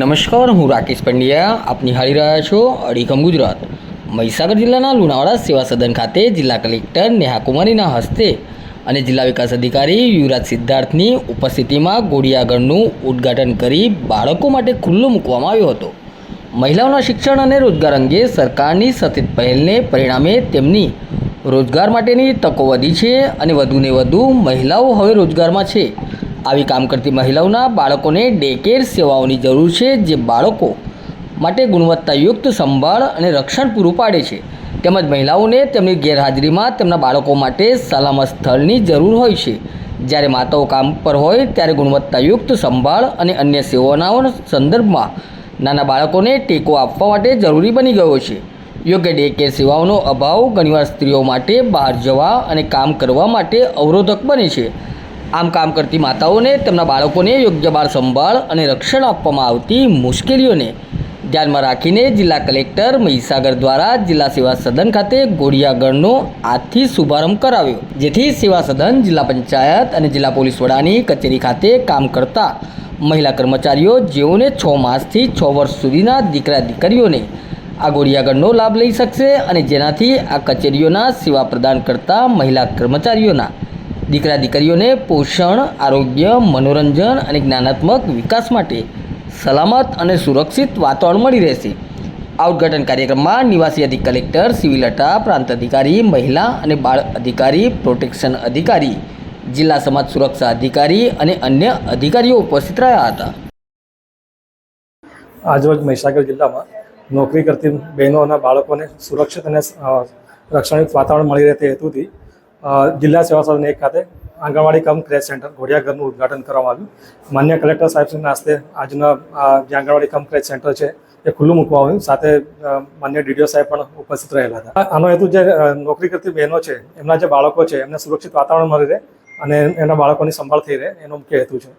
નમસ્કાર, હું રાકેશ પંડ્યા. આપ નિહાળી રહ્યા છો અડીખમ ગુજરાત. મહીસાગર જિલ્લાના લુણાવાડા સેવા સદન ખાતે જિલ્લા કલેક્ટર નેહા કુમારીના હસ્તે અને જિલ્લા વિકાસ અધિકારી યુવરાજ સિદ્ધાર્થની ઉપસ્થિતિમાં ગોળિયાગઢનું ઉદ્ઘાટન કરી બાળકો માટે ખુલ્લો મૂકવામાં આવ્યો હતો. મહિલાઓના શિક્ષણ અને રોજગાર અંગે સરકારની સતત પહેલને પરિણામે તેમની રોજગાર માટેની તકો વધી છે અને વધુને વધુ મહિલાઓ હવે રોજગારમાં છે. આવી કામ કરતી મહિલાઓના બાળકોને ડે કેર સેવાઓની જરૂર છે, જે બાળકો માટે ગુણવત્તાયુક્ત સંભાળ અને રક્ષણ પૂરું પાડે છે. તેમજ મહિલાઓને તેમની ગેરહાજરીમાં તેમના બાળકો માટે સલામત સ્થળની જરૂર હોય છે. જ્યારે માતાઓ કામ પર હોય ત્યારે ગુણવત્તાયુક્ત સંભાળ અને અન્ય સેવાઓના સંદર્ભમાં નાના બાળકોને ટેકો આપવા માટે જરૂરી બની ગયો છે. યોગ્ય ડે કેર સેવાઓનો અભાવ ઘણીવાર સ્ત્રીઓ માટે બહાર જવા અને કામ કરવા માટે અવરોધક બને છે. આમ કામ કરતી માતાઓને, તેમના બાળકોને યોગ્ય બાળ સંભાળ અને રક્ષણ આપવામાં આવતી મુશ્કેલીઓને ધ્યાનમાં રાખીને જિલ્લા કલેક્ટર મહીસાગર દ્વારા જિલ્લા સેવા સદન ખાતે ગોળિયાગઢનો આજથી શુભારંભ કરાવ્યો, જેથી સેવા સદન, જિલ્લા પંચાયત અને જિલ્લા પોલીસ વડાની કચેરી ખાતે કામ કરતા મહિલા કર્મચારીઓ, જેઓને છ માસથી છ વર્ષ સુધીના દીકરા દીકરીઓને આ ગોળિયાગઢનો લાભ લઈ શકશે અને જેનાથી આ કચેરીઓના સેવા પ્રદાન કરતા મહિલા કર્મચારીઓના દીકરા દીકરીઓને પોષણ, આરોગ્ય, મનોરંજન અને જ્ઞાનાત્મક વિકાસ માટે સલામત અને સુરક્ષિત વાતાવરણ મળી રહેશે. આ ઉદ્ઘાટન કાર્યક્રમમાં નિવાસી અધિક કલેક્ટર, સિવિલ અટા, પ્રાંત અધિકારી, મહિલા અને બાળ અધિકારી, પ્રોટેક્શન અધિકારી, જિલ્લા સમાજ સુરક્ષા અધિકારી અને અન્ય અધિકારીઓ ઉપસ્થિત રહ્યા હતા. આજરોજ મહીસાગર જિલ્લામાં નોકરી કરતી બહેનો અને બાળકોને સુરક્ષિત અને રક્ષણયુક્ત વાતાવરણ મળી રહે તે હેતુથી જિલ્લા સેવા સદન એક ખાતે આંગણવાડી કમ ક્રેચ સેન્ટર ઘોડિયાઘરનું ઉદ્ઘાટન કરવામાં આવ્યું. માન્ય કલેક્ટર સાહેબશ્રીના હસ્તે આજના જે આંગણવાડી કમ ક્રેચ સેન્ટર છે, એ ખુલ્લું મૂકવામાં આવ્યું. સાથે માન્ય ડીડીઓ સાહેબ પણ ઉપસ્થિત રહેલા હતા. આનો હેતુ જે નોકરી કરતી બહેનો છે, એમના જે બાળકો છે, એમને સુરક્ષિત વાતાવરણ મળી રહે અને એના બાળકોની સંભાળ થઈ રહે, એનો મુખ્ય હેતુ છે.